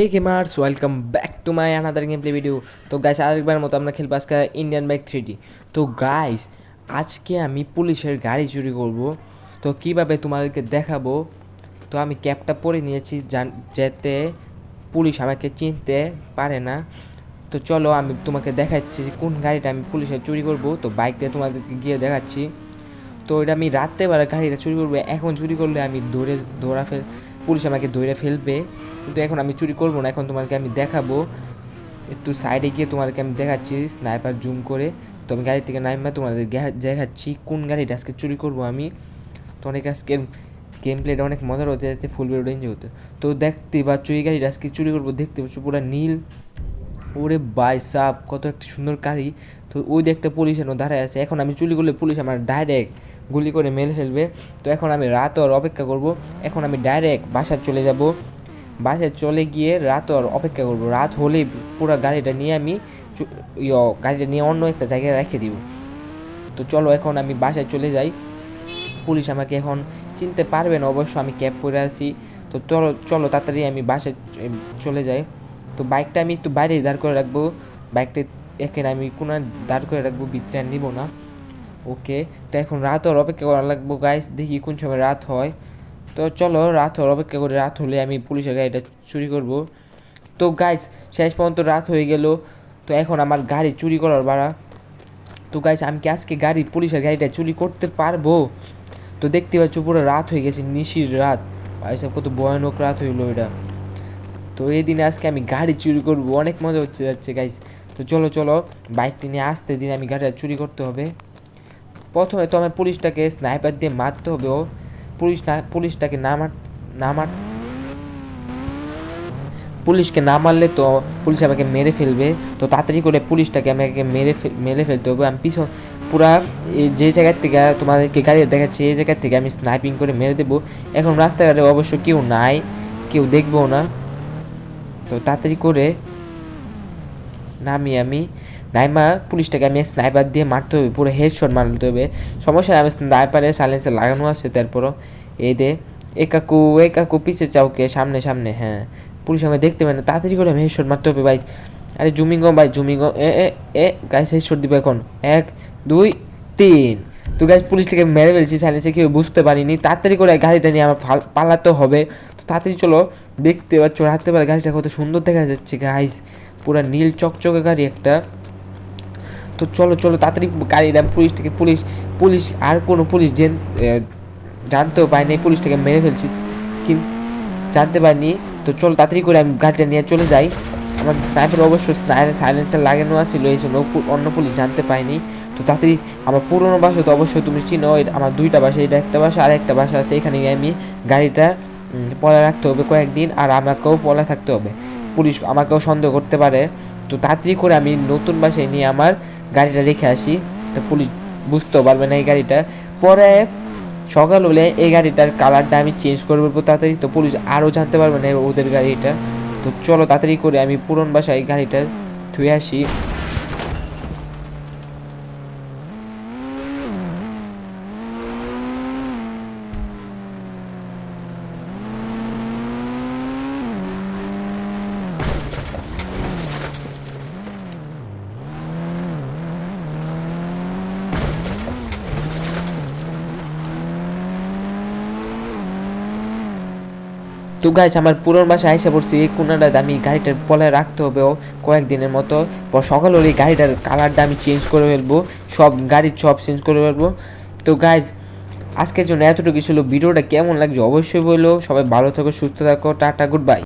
Hey gamers welcome back to my another game play video তো guys আরেকবার মতো আমরা খেলব আজকে ইন্ডিয়ান বাইক থ্রি তো গাইস আজকে আমি পুলিশের গাড়ি চুরি করব। তো কীভাবে তোমাদেরকে দেখাবো? তো আমি ক্যাবটা পরে নিয়েছি যেতে পুলিশ আমাকে চিনতে পারে না। তো চলো আমি তোমাকে দেখাচ্ছি যে কোন গাড়িটা আমি পুলিশের চুরি করব। তো বাইক দিয়ে তোমাদেরকে গিয়ে দেখাচ্ছি। তো এটা আমি রাত্রেবেলা গাড়িটা চুরি করব। এখন চুরি করলে আমি ধরে ধরা ফেল, পুলিশ আমাকে ধরে ফেলবে। কিন্তু এখন আমি চুরি করব না, এখন তোমাকে আমি দেখাবো। একটু সাইডে গিয়ে তোমাকে আমি দেখাচ্ছি স্নাইপার জুম করে। তো আমি গাড়ি থেকে নামবে তোমাদের দেখাচ্ছি কোন গাড়িটা আজকে চুরি করব আমি। তো অনেক আজকে গেম প্লেটা অনেক মজার হতে যাচ্ছে ফুল এনজয় হতো। তো দেখতে পাচ্ছ, এই গাড়িটা আজকে চুরি করব, দেখতে পাচ্ছ পুরো নীল। ওরে বাই সাপ কত একটা সুন্দর গাড়ি। তো ওই দিয়ে একটা পুলিশ এনে দাঁড়ায় আছে, এখন আমি চুরি করলে পুলিশ আমার ডাইরেক্ট গুলি করে মেরে ফেলবে। তো এখন আমি রাত আর অপেক্ষা করব, এখন আমি ডাইরেক্ট বাসায় চলে যাব। বাসায় চলে গিয়ে রাত আর অপেক্ষা করব, রাত হলেই পুরো গাড়িটা নিয়ে আমি গাড়িটা নিয়ে অন্য একটা জায়গায় রেখে দিব। তো চলো এখন আমি বাসায় চলে যাই। পুলিশ আমাকে এখন চিনতে পারবে না, অবশ্য আমি ক্যাব করে আসি তো চলো চলো তাড়াতাড়ি আমি বাসায় চলে যাই। তো বাইকটা আমি একটু বাইরেই দাঁড় করে রাখব। বাইকটা এখানে আমি কোনো দাঁড় করে রাখব, ভিতরে আর নিব না। ওকে, তো এখন রাত আর অপেক্ষা করা লাগবো গাইস দেখি কোন সময় রাত হয়। তো চলো, রাত হওয়ার অপেক্ষা করে রাত হলে আমি পুলিশের গাড়িটা চুরি করব। তো গাইস শেষ পর্যন্ত রাত হয়ে গেল। তো এখন আমার গাড়ি চুরি করার বাড়া। তো গাইস আমি কি আজকে গাড়ি, পুলিশের গাড়িটা চুরি করতে পারব? তো দেখতে পাচ্ছ পুরো রাত হয়ে গেছে, নিশির রাত। এইসব কত ভয়ানক রাত হইল এটা। তো এই দিনে আজকে আমি গাড়ি চুরি করব, অনেক মজা হচ্ছে যাচ্ছে গাইস তো চলো চলো বাইকটি নিয়ে আসতে দিন আমি গাড়িটা চুরি করতে হবে। প্রথমে তো আমার পুলিশটাকে স্নাইপার দিয়ে মারতে হবে, ও পুলিশ না, পুলিশটাকে না মার না মার। পুলিশকে না মারলে তো পুলিশ আমাকে মেরে ফেলবে। তো তাড়াতাড়ি করে পুলিশটাকে আমাকে মেরে মেরে ফেলতে হবে। আমি পিছন, পুরা যে জায়গার থেকে তোমাদেরকে গাড়ি দেখাচ্ছি, এই জায়গার থেকে আমি স্নাইপিং করে মেরে দেবো। এখন রাস্তাঘাটে অবশ্য কেউ নাই, কেউ দেখব না। তো তাড়াতাড়ি করে নামি আমি নাইমা পুলিশটাকে আমি স্নাইপার দিয়ে মারতে হবে, পুরো হেড হেডশট মারতে হবে। সমস্যা আমি স্নাইপারে সাইলেন্সার লাগানো আছে, তারপরও এই দে, এ কাকু এ কাকু পিছে চাওকে সামনে সামনে হ্যাঁ। পুলিশ আমাকে দেখতে পারে না, তাড়াতাড়ি করে আমি হেড হেডশট মারতে হবে, ভাই। আরে জুমিঙ্গ, ভাই, জুমিঙ্গ, এ এ এ গাইস হেডশট দিবে এখন। এক, দুই, তিন। তো গাইস পুলিশটাকে মেরে ফেলছি সাইলেন্সে কেউ বুঝতে পারিনি। তাড়াতাড়ি করে গাড়িটা নিয়ে আমার পালাতে হবে। তো তাড়াতাড়ি চলো দেখতে পাচ্ছ রাত্রে বেলা গাড়িটা কত সুন্দর দেখা যাচ্ছে গাইস পুরা নীল চকচকে গাড়ি একটা। তো চলো চলো, তাড়াতাড়ি গাড়িটা পুলিশটাকে, পুলিশ পুলিশ, আর কোনো পুলিশ জেন জানতেও পায়নি পুলিশটাকে মেরে ফেলছিস কিন্তু জানতে পারিনি। তো চলো, তাড়াতাড়ি করে আমি গাড়িটা নিয়ে চলে যাই। আমার স্নাইপার অবশ্য সাইলেন্সার লাগানো ছিল এই জন্য অন্য পুলিশ জানতে পায়নি তো তাড়াতাড়ি, আমার পুরোনো বাসা তো অবশ্যই তুমি চিনো আমার দুইটা বাসা, এটা একটা বাসা আর একটা বাসা আছে এখানে আমি গাড়িটা পলা রাখতে হবে কয়েকদিন আর আমাকেও পলা থাকতে হবে। পুলিশ আমাকেও সন্দেহ করতে পারে। তো তাড়াতাড়ি করে আমি নতুন বাসায় নিয়ে আমার গাড়িটা রেখে আসি। তো পুলিশ বুঝতেও পারবে না এই গাড়িটা। পরে সকাল হলে এই গাড়িটার কালারটা আমি চেঞ্জ করে বলব তাড়াতাড়ি। তো পুলিশ আরও জানতে পারবে না ওদের গাড়িটা। তো চলো তাড়াতাড়ি করে আমি পুরন বাসায় গাড়িটা ধুয়ে আসি। তো গাইছ আমার পুরোন বাসায় আইসা পড়ছি, এই কোনাটা আমি গাড়িটার পলায় রাখতে হবে, ও কয়েকদিনের মতো। পর সকাল এই গাড়িটার কালারটা আমি চেঞ্জ করে ফেলব, সব গাড়ির সব চেঞ্জ করে ফেলব। তো গাইজ আজকের জন্য এতটুকু ছিল। ভিডিওটা কেমন লাগছে অবশ্যই বলল সবাই ভালো থাকো, সুস্থ থাকো, টাটা গুড বাই